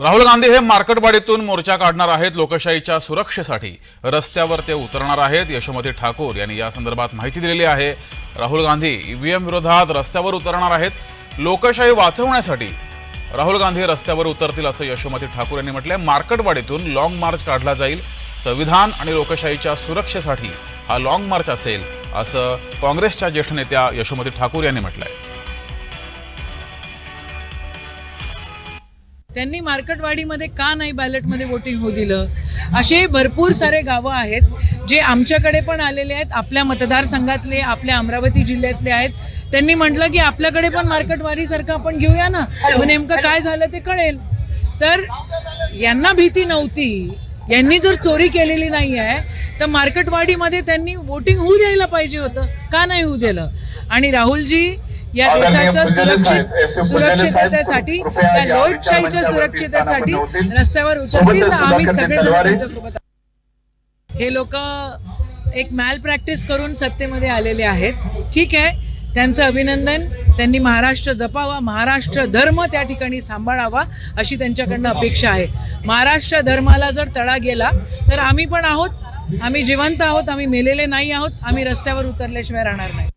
राहुल गांधी हे मार्केटवाडीतून मोर्चा काढणार आहेत लोकशाहीच्या सुरक्षेसाठी. रस्त्यावर ते उतरणार आहेत यशोमती ठाकूर यांनी या संदर्भात माहिती दिलेली आहे. राहुल गांधी ईव्हीएम विरोधात रस्त्यावर उतरणार आहेत. लोकशाही वाचवण्यासाठी राहुल गांधी रस्त्यावर उतरतील असं यशोमती ठाकूर यांनी म्हटलंय. मार्केटवाडीतून लाँग मार्च काढला जाईल. संविधान आणि लोकशाहीच्या सुरक्षेसाठी हा लाँग मार्च असेल असं काँग्रेसच्या ज्येष्ठ नेत्या यशोमती ठाकूर यांनी म्हटलंय. त्यांनी मार्केटवाडीमध्ये का नाही बॅलेटमध्ये वोटिंग होऊ दिलं? असे भरपूर सारे गावं आहेत जे आमच्याकडे पण आलेले आहेत आपल्या मतदारसंघातले आपल्या अमरावती जिल्ह्यातले आहेत. त्यांनी म्हटलं की आपल्याकडे पण मार्केटवाडीसारखं आपण घेऊया ना. मग नेमकं काय झालं ते कळेल. तर यांना भीती नव्हती. यांनी जर चोरी केलेली नाही आहे तर मार्केटवाडीमध्ये त्यांनी वोटिंग होऊ द्यायला पाहिजे होतं. का नाही होऊ दिलं? आणि राहुलजी या देशाच्या सुरक्षित सुरक्षिततेसाठी या लोकशाहीच्या सुरक्षिततेसाठी रस्त्यावर उतरतील तर आम्ही सगळेजण त्यांच्यासोबत. हे लोक एक मॅल प्रॅक्टिस करून सत्तेमध्ये आलेले आहेत. ठीक आहे त्यांचं अभिनंदन त्यांनी महाराष्ट्र जपावा महाराष्ट्र धर्म त्या ठिकाणी सांभाळावा अशी त्यांच्याकडनं अपेक्षा आहे. महाराष्ट्र धर्माला जर तडा गेला तर आम्ही पण आहोत आम्ही जिवंत आहोत आम्ही मेलेले नाही आहोत आम्ही रस्त्यावर उतरल्याशिवाय राहणार नाही.